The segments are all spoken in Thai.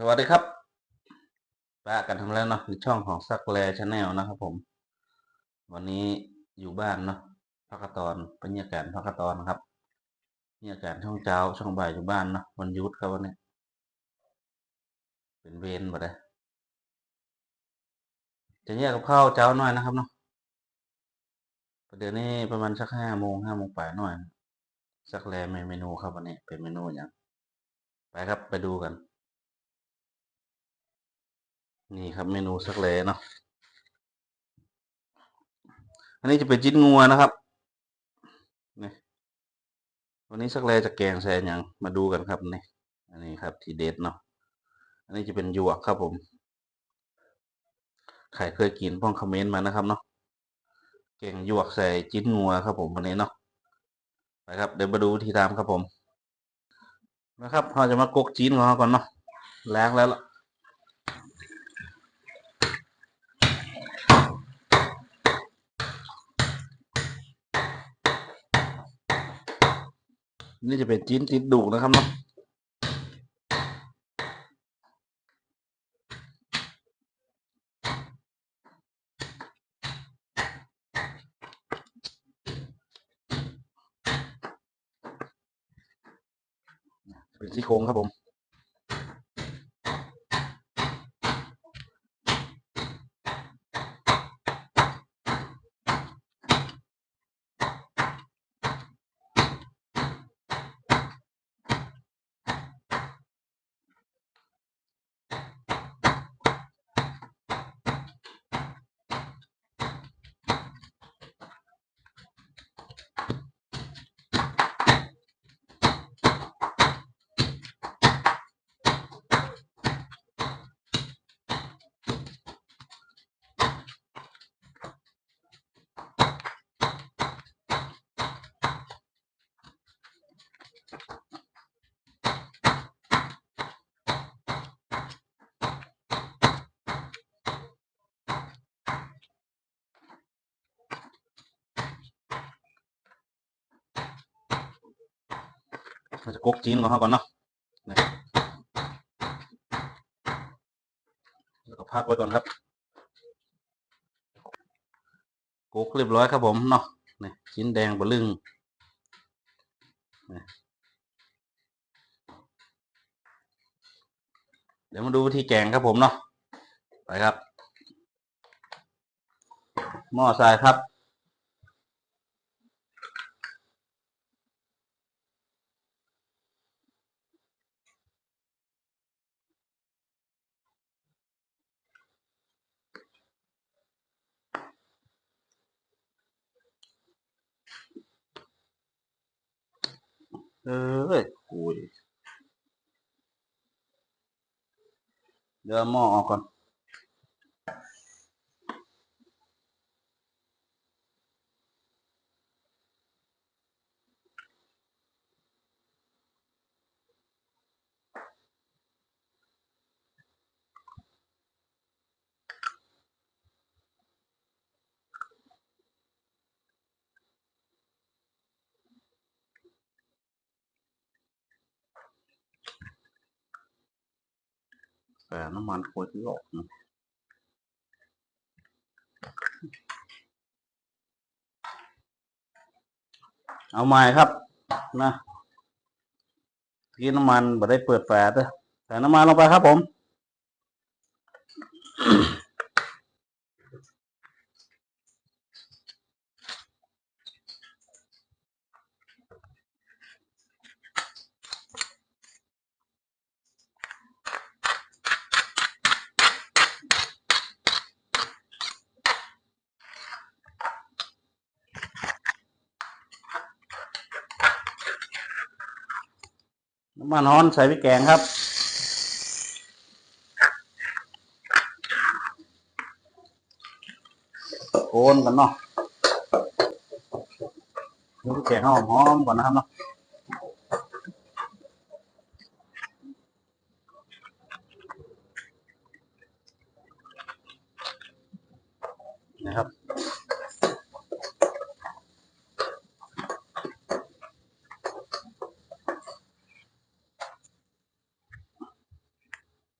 สวัสดีครับปะกันทำแล้วเนาะในช่องของซักแลชาแนลนะครับผม วันนี้อยู่บ้านเนาะพักตอนบรรยากาศพักตอนครับบรรยากาศช่องเช้าช่องบ่ายอยู่บ้านเนาะวันยุดครับวันนี้ เป็นเวรบ่ได้จะแยกกับข้าวเช้าหน่อยนะครับเนาะประเดี๋ยวนี้ประมาณสักห้าโมงห้าโมงป่ายหน่อยสักแลเมนูครับวันนี้เป็นเมนูอย่างไปครับไปดูกัน นี่ครับเมนูสักแลเนาะอันนี้จะเป็นจิ้นงัวนะครับนี่วันนี้สักแลจะแกงใส่หยังมาดูกันครับนี่อันนี้ครับทีเด็ดเนาะอันนี้จะเป็นยวกครับผมใครเคยกินพ้องคอมเมนต์มานะครับเนาะแกงยวกใส่จิ้นงัวครับผมวันนี้เนาะไปครับเดี๋ยวมาดูวิธีทำครับผมนะครับเราจะมากกจิ้นของเราก่อนเนาะแล้งแล้วล่ะ นี่จะเป็นจิ้นติดดุนะครับเนาะเป็นซี่โครงครับผม เราจะกกจีนของเขาก่อนเนาะแล้วก็พักไว้ก่อนครับกกเรียบร้อยครับผมเนาะนี่ชิ้นแดงบะลึงเดี๋ยวมาดูวิธีแกงครับผมเนาะไปครับ หม้อทรายครับ เอ้ยโอ้ยเดี๋ยวเอาหม้อออกก่อน แต่น้ำมันควรที่ออกนะเอาใหม่ครับนะกินน้ำมันบ่ได้เปิดแฟด้อใส่น้ำมันลงไปครับผม มันฮ้อนใส่พริกแกงครับ โอนกันเนาะพริกแกงหอมหอมก่อนนะครับเนาะ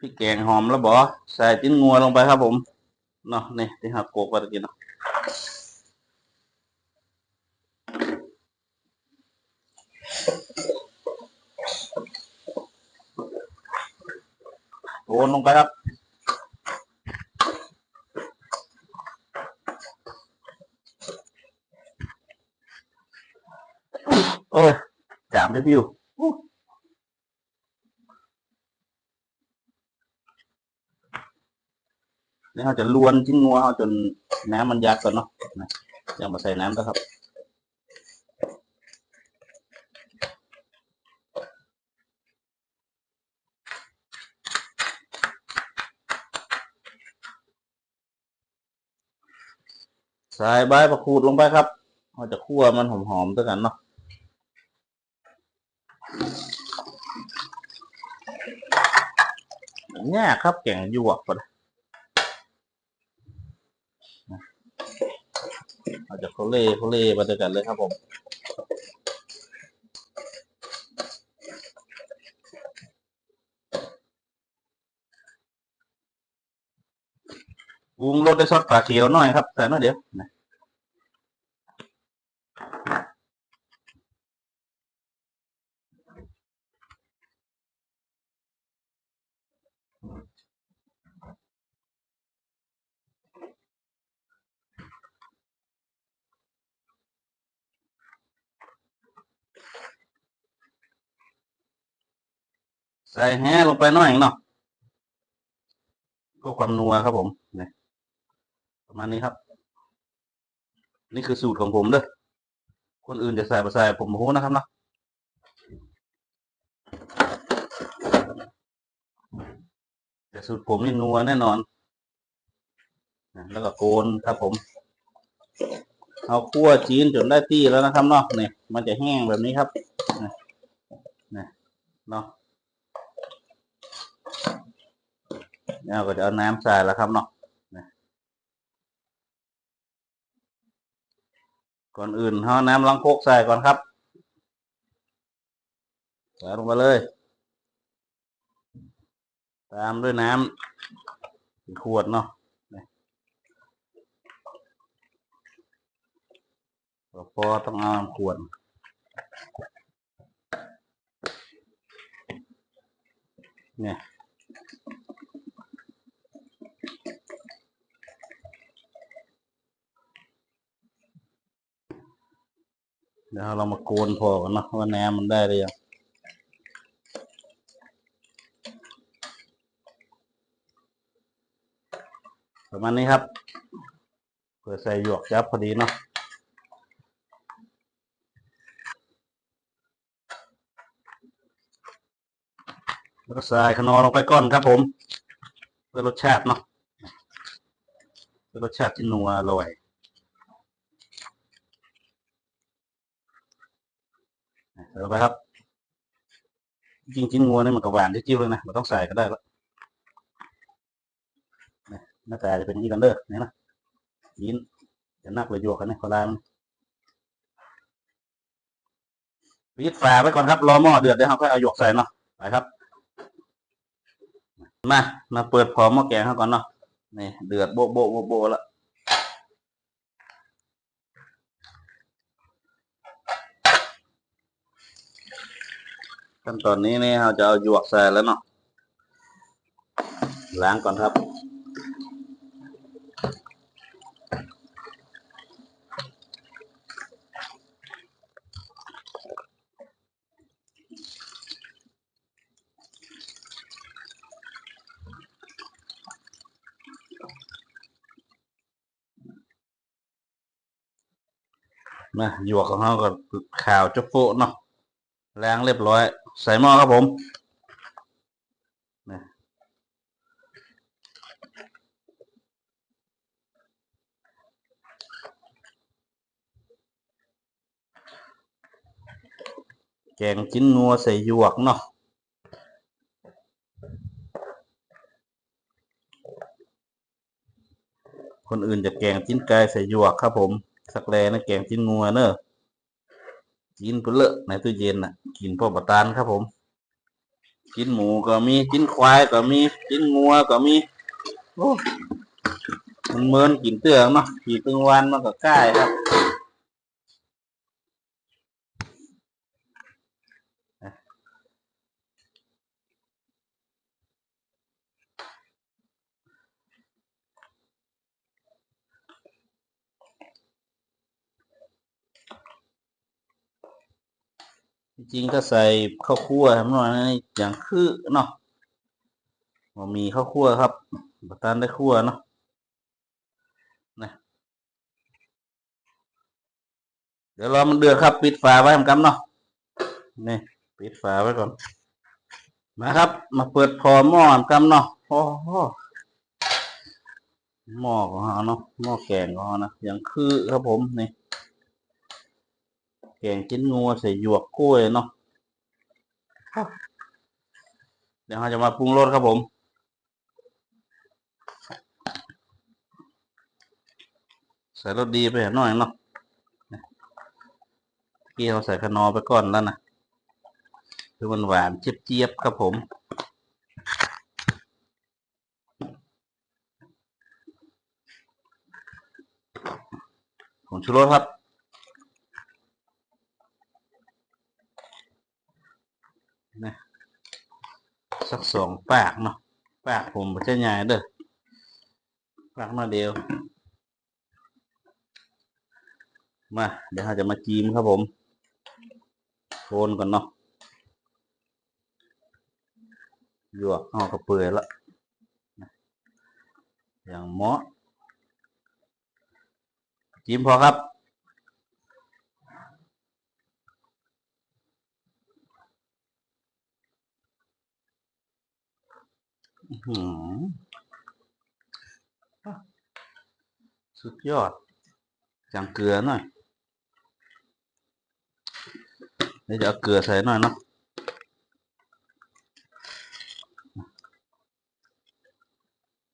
พริกแกงหอมแล้วบอใส่จิ้นงัวลงไปครับผมเนาะนี่ที่หักโกกไปตะกี้เนาะโอนลงไปครับโอ้ยจามได้พิวอู้ นี่เราจะลวนชิ้นงัวเราจนน้ำมันยัดก่อนเนาะนะยังมาใส่น้ำนะครับใส่ใบมะกรูดลงไปครับเราจะคั่วมันหอมๆด้วยกันเนาะยากครับแกงหยวกก่อนนะ เราจะโคเล่โคเล่มาด้วยกันเลยครับผมวงรถได้ซอสปลาเขียวหน่อยครับ แต่น้อยเดียวนะ ใส่แห้ลงไปหน่อยเนาะก็ความนัวครับผมนี่ประมาณนี้ครับ นี่คือสูตรของผมเด้อคนอื่นจะใส่ไปใส่ผมโมโหนะครับเนาะแต่สูตรผมนี่นัวแน่นอน แล้วก็โกนครับผม เอาคั่วจีนจนได้ที่แล้วนะครับเนาะเนี่ยมันจะแห้งแบบนี้ครับนะนะเนาะ แล้วก็จะเอาน้ำใส่แล้วครับเนาะก่อนอื่นเอาน้ำล้างโคกใส่ก่อนครับใส่ลงไปเลย ตามด้วยน้ำขวดเนาะพอต้องเอาขวดเนี่ย เดี๋ยวเรามาโกนพอกันเนาะว่าน้ำมันได้หรือยังประมาณนี้ครับ เพื่อใส่หยวกยับพอดีเนาะแล้วก็ใส่ขนอลงไปก่อนครับผม เพื่อรสชาติเนาะเพื่อรสชาติที่นัวอร่อย ใส่ลงไปครับ จริงๆงัวนี่มันก็หวานที่จิ้วเลยนะมันต้องใส่ก็ได้แล้วนี่หน้าตาจะเป็นอย่างนี้กันเด้อเนี่ยนะยินจะนักเลยหยกกันนะขอลามปิดฝาไว้ก่อนครับรอหม้อเดือดเดี๋ยวเราค่อยเอาหยกใส่เนาะไปครับ มามาเปิดพร้อมหม้อแกงเขาก่อนเนาะนี่เดือดโบะโบะโบะโบะแล้ว ขั้นตอนนี้นี่เราจะเอาหยวกใส่แล้วเนาะล้างก่อนครับ มาหยวกของเราก็ข่าวจุกโฟเนาะล้างเรียบร้อย ใส่หม้อครับผมแกงจิ้นงัวใส่หยวกเนาะคนอื่นจะแกงจิ้นไก่ใส่หยวกครับผม สักแลนะแกงจิ้นงัวเนอะ กินเพื่อเลอะในตู้เย็นน่ะ กินพอประตานครับผม กินหมูก็มีกินควายก็มีกินงัวก็มีโอ้มันเหมือนกินเตืองเนาะกี่ตึงวันมันก็ใกล้ครับ จริงๆก็ใส่ข้าวคั่วทำหน่อยนะอย่างคือเนาะบ่มีข้าวคั่วครับบัตานได้คั่วเนาะนะเดี๋ยวรอมันเดือดครับ ปิดฝาไว้ทำกำเนาะนี่ปิดฝาไว้ก่อน มาครับ มาเปิดพอหม้อทำกำเนาะโอ้โหหม้อของเราเนาะหม้อแกงของเรานะอย่างคือครับผมนี่ แกงจิ้นงัวใส่หยวกกล้วยเนาะครับ เดี๋ยวเราจะมาปรุงรสครับผม ใส่รสดีไปหน่อยเนาะเมื่อกี้เราใส่ขนอไปก่อนแล้วนะคือมันหวานเจี๊ยบๆครับผมผงชูรสครับ นะสักสองปากเนาะปากผมจะใหญ่เด้อปากมาเดียว มาเดี๋ยวเราจะมาจีมครับผมโคนก่อนเนาะหยวกเอากระเปื่อยละนะอย่างเหมาะจิ้มพอครับ อื้อหืออะ สุดยอดจังเกลือหน่อยเดี๋ยวจะเอาเกลือใส่หน่อยเนาะ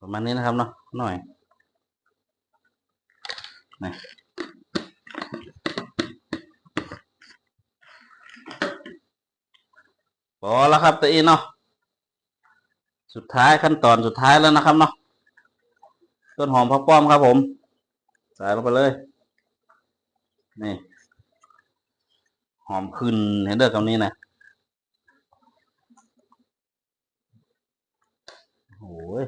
ประมาณนี้นะครับเนาะหน่อยนี่พอแล้วครับตัวอีเนาะ สุดท้ายขั้นตอนสุดท้ายแล้วนะครับเนาะต้นหอมพักป้อมครับผม ใส่ลงไปเลย นี่ หอมขึ้นเห็นเด้อคำนี้นะโอ้ย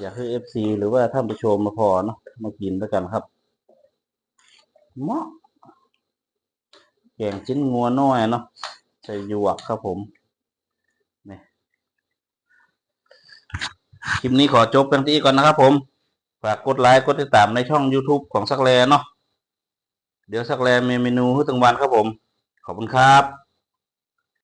อยากให้เอฟซีหรือว่าท่านผู้ชมมาพอเนาะมากินด้วยกันครับเหมาะแกงชิ้นงัวน้อยเนาะใส่หยวกครับผม คลิปนี้ขอจบกันที่ก่อนนะครับผม ฝากกดไลค์กดติดตามในช่อง YouTube ของสักแลเนาะเดี๋ยวสักแลมีเมนูให้ตั้งวันครับผม ขอบคุณครับ